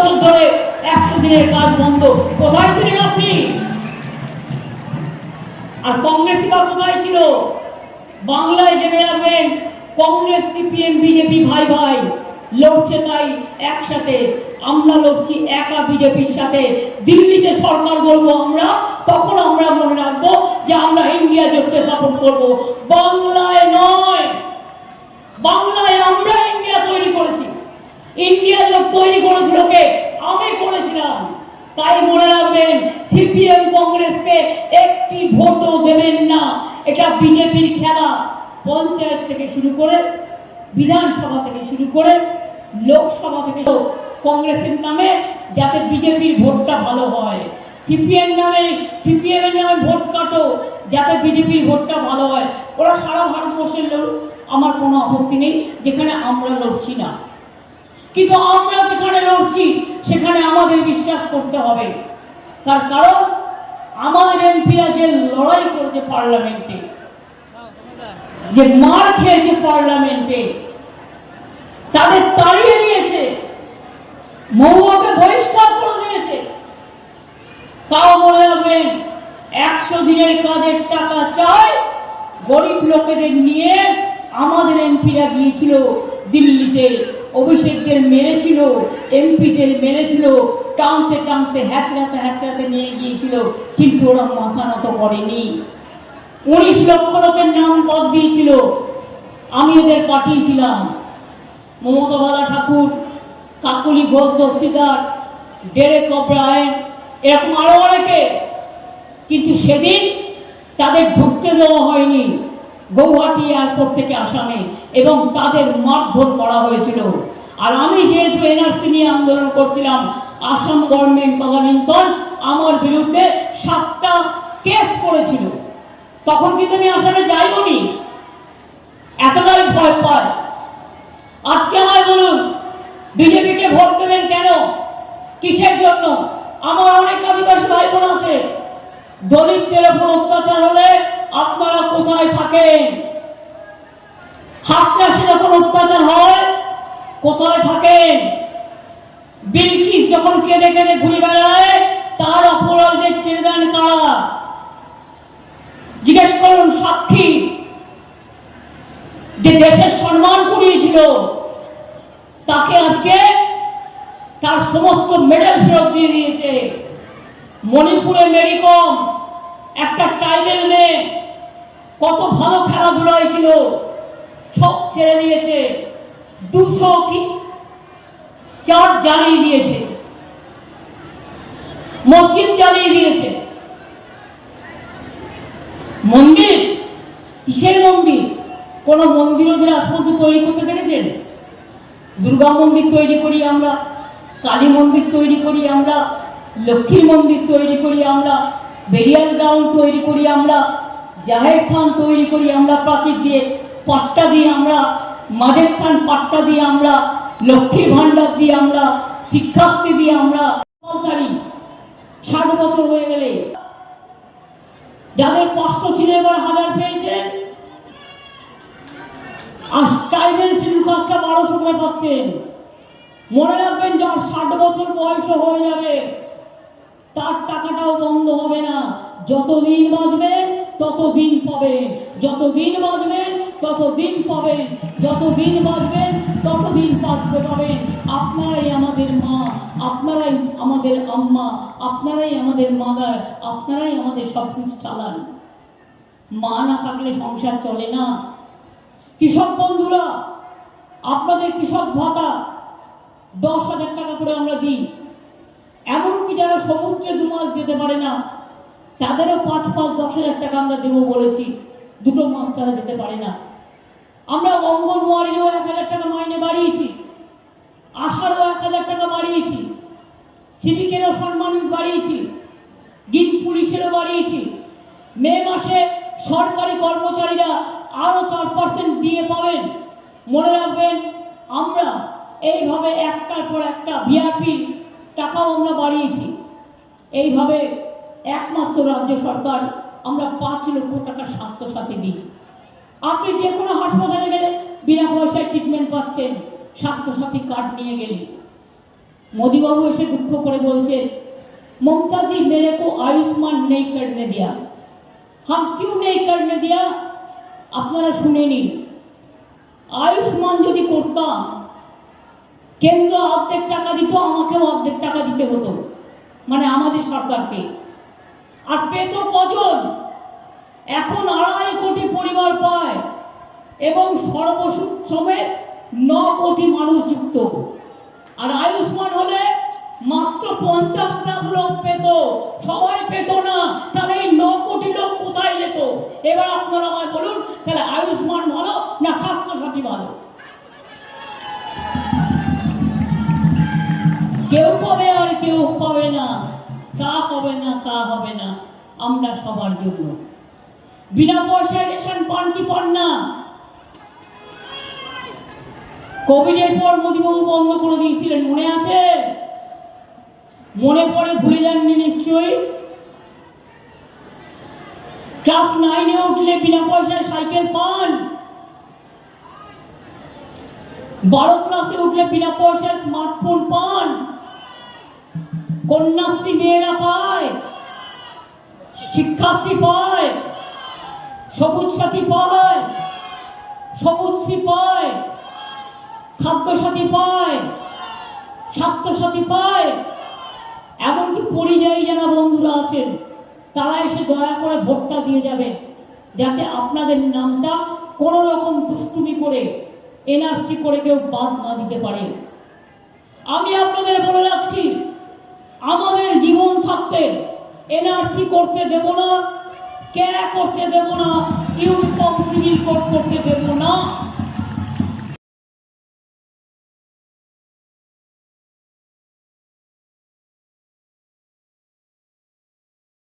বছর ধরে একশো দিনের কাজ বন্ধ। কোথায় ছিলেন আপনি? আর কংগ্রেসই কোথায় ছিল? বাংলায় জেনে রাখবেন, কংগ্রেস, সিপিএম, বিজেপি ভাই ভাই লড়ছে তাই একসাথে। আমরা লড়ছি একা বিজেপির সাথে। দিল্লিতে সরকার বলব আমরা, তখন আমরা মনে রাখব যে আমরা ইন্ডিয়া জোটকে সাপোর্ট করব। বাংলায় নয়। বাংলায় আমরা ইন্ডিয়া তৈরি করেছি ইন্ডিয়া জোট তৈরি করেছিল কে? আমি করেছিলাম। তাই মনে রাখবেন, সিপিএম কংগ্রেসকে একটি ভোটও দেবেন না। এটা বিজেপির খেলা। পঞ্চায়েত থেকে শুরু করে, বিধানসভা থেকে শুরু করে, লোকসভা থেকে কংগ্রেসের নামে যাতে বিজেপির ভোটটা ভালো হয়। সিপিএম নামে সিপিএম এর নামে ভোট কাটো, যাতে বিজেপির ভোটটা ভালো হয়। ওরা সারা ভারতবর্ষের লড়ুক আমার কোনো আপত্তি নেই, যেখানে আমরা লড়ছি না। কিন্তু আমরা যেখানে লড়ছি, সেখানে আমাদের বিশ্বাস করতে হবে। তার কারণ, আমাদের এমপিরা যে লড়াই করেছে পার্লামেন্টে, যে মার খেয়েছে পার্লামেন্টে, তাদের তাড়িয়ে দিয়েছে, মহুয়াকে বহিষ্কার করে দিয়েছে। তাও মনে রাখবেন, একশো দিনের কাজের টাকা চায় গরিব লোকেদের নিয়ে আমাদের এমপিরা গিয়েছিল দিল্লিতে অভিষেকদের মেরেছিল এমপিদের মেরেছিল, টানতে টানতে হ্যাচড়াতে হ্যাচড়াতে নিয়ে গিয়েছিল, কিন্তু ওরা মাথা নত করেনি। উনিশ লক্ষ লোকের নাম পদ দিয়েছিল। আমি ওদের পাঠিয়েছিলাম। মমতা বালা ঠাকুর, কাকুলি ঘোষ দস্তিদার ডেরেক অব্রায়ন এরকম আরও অনেকে। কিন্তু সেদিন তাদের ঢুকতে দেওয়া হয়নি। গৌহাটি এয়ারপোর্ট থেকে আসামে এবং তাদের মারধর করা হয়েছিল। আর আমি যেহেতু এনআরসি নিয়ে আন্দোলন করছিলাম, আসাম গভর্নমেন্ট তদানীন্তন আমার বিরুদ্ধে সাতটা কেস করেছিল। তখন কিন্তু আমি আসামে যাইও নি এতটাই ভয় পায়। আজকে আমায় বলুন, বিজেপিকে ভোট দেবেন কেন? কিসের জন্য? আমার অনেক আদিবাসী ভাই বোন আছে। দলিতদের উপর অত্যাচার হলে আপনারা কোথায় থাকেন? হাত চাষি যখন অত্যাচার হয়, কোথায় থাকেন? বিলকিস যখন কেঁদে কেঁদে ঘুরে বেড়ায়, তার অপরাধীদের ছেড়ে দেন কারা? জিজ্ঞেস করুন সাক্ষী যে দেশের সম্মান করিয়েছিল তাকে আজকে তার সমস্ত মেডেল ফেরত দিয়ে দিয়েছে। মণিপুরে মেরিকম একটা টাইটেল মেয়ে ভালো খেলাধুলায় ছিল। সব ছেড়ে দিয়েছে। দুশো কি চার্ট জ্বালিয়ে দিয়েছে। মসজিদ জ্বালিয়ে দিয়েছে। মন্দির? কিসের মন্দির? কোন মন্দিরও যে আজ পর্যন্ত তৈরি করতে দেখেছেন? দুর্গা মন্দির তৈরি করি আমরা, কালী মন্দির তৈরি করি আমরা লক্ষ্মী মন্দির তৈরি করি আমরা, বেরিয়াল গ্রাউন্ড তৈরি করি আমরা জাহের থান তৈরি করি আমরা প্রাচীর দিয়ে, পাট্টা দিয়ে আমরা মাঝের থান পাট্টা দিয়ে আমরা, লক্ষ্মীর ভাণ্ডার দিয়ে আমরা, শিক্ষাশ্রী দিয়ে আমরা, কম্পালসারি। ষাট বছর হয়ে গেলে। যাদের পাঁচশো ছিল এবার হাজার পেয়েছেন আর ট্রাইবেল শিডিউল কাস্টটা বারোশো করে পাচ্ছেন। মনে রাখবেন, যার ষাট বছর বয়স হয়ে যাবে, তার টাকাটাও বন্ধ হবে না। যতদিন বাঁচবেন ততদিন পাবেন যতদিন বাঁচবেন ততদিন পাবেন যতদিন বাঁচবেন ততদিন বাঁচতে পাবেন আপনারাই আমাদের মা, আপনারাই আমাদের আম্মা, আপনারাই আমাদের মাদার আপনারাই আমাদের সব কিছু চালান। মা না থাকলে সংসার চলে না। কৃষক বন্ধুরা, আপনাদের কৃষক ভাতা দশ হাজার টাকা করে আমরা দিই। এমনকি যারা সমুদ্রে দু মাস যেতে পারে না তাদেরও পাঁচ পাঁচ দশ হাজার টাকা আমরা দেবো বলেছি। দুটো মাস তারা যেতে পারে না। আমরা অঙ্গনওয়াড়িরও এক হাজার টাকা মাইনে বাড়িয়েছি। আশারও এক হাজার টাকা বাড়িয়েছি। সিভিকেরও সম্মান বাড়িয়েছি। ডিম পুলিশেরও বাড়িয়েছি। মে মাসে সরকারি কর্মচারীরা আরও চার পার্সেন্ট দিয়ে পাবেন। মনে রাখবেন, আমরা এইভাবে একটার পর একটা ভিআরপি টাকাও আমরা বাড়িয়েছি। এইভাবে একমাত্র রাজ্য সরকার, আমরা পাঁচ লক্ষ টাকা স্বাস্থ্য সাথে দিই। আপনি যে কোনো হাসপাতালে গেলে বিনা পয়সায় ট্রিটমেন্ট পাচ্ছেন স্বাস্থ্যসাথী কার্ড নিয়ে গেলে। মোদীবাবু এসে দুঃখ করে বলছেন, মমতাজি, মেরে কো আয়ুষ্মান নেই করনে দিয়া। হাম কিউ নেই করনে দিয়া? আপনারা শুনে নিন আয়ুষ্মান যদি করতাম কেন্দ্র অর্ধেক টাকা দিত, আমাকেও অর্ধেক টাকা দিতে হতো। মানে আমাদের সরকারকে। আর পেত কজন? এখন আড়াই কোটি পরিবার পায় এবং সর্বসুখ ন কোটি মানুষ যুক্ত। আর আয়ুষ্মান হলে মাত্র পঞ্চাশ লাখ লোক পেত। সবাই পেত না, তাহলে এই ন কোটি লোক কোথায় যেত? এবার আপনারা আমায় বলুন, তাহলে আয়ুষ্মান ভালো না স্বাস্থ্যসাথী ভালো? কেউ পাবে আর কেউ পাবে না। তা হবে না, তা হবে না। আমরা সবার জন্য। বিনা পয়সায় রেশন পান কি পান না? কোভিডের পর মোদীবাবু বন্ধ করে দিয়েছিলেন, মনে আছে? মনে পড়ে ভুলে যাননি নিশ্চয়ই? ক্লাস নাইনে উঠলে বিনা পয়সায় সাইকেল পান? বারো ক্লাসে উঠলে বিনা পয়সায় স্মার্টফোন পান? কন্যাশ্রী মেয়েরা পায়, শিক্ষাশ্রী পায়, সবুজ সাথী পায় সবুজশ্রী পায় খাদ্যসাথী পায় স্বাস্থ্যসাথী পায়। এমনকি পরিযায়ী যারা বন্ধুরা আছেন, তারা এসে দয়া করে ভোটটা দিয়ে যাবে যাতে আপনাদের নামটা কোনো রকম দুষ্টুমি করে এনআরসি করে কেউ বাদ না দিতে পারে। আমি আপনাদের বলে রাখছি আমাদের জীবন থাকতে এনআরসি করতে দেব না ক্যা করতে দেব না, ইউনিফর্ম সিভিল কোড করতে দেব না।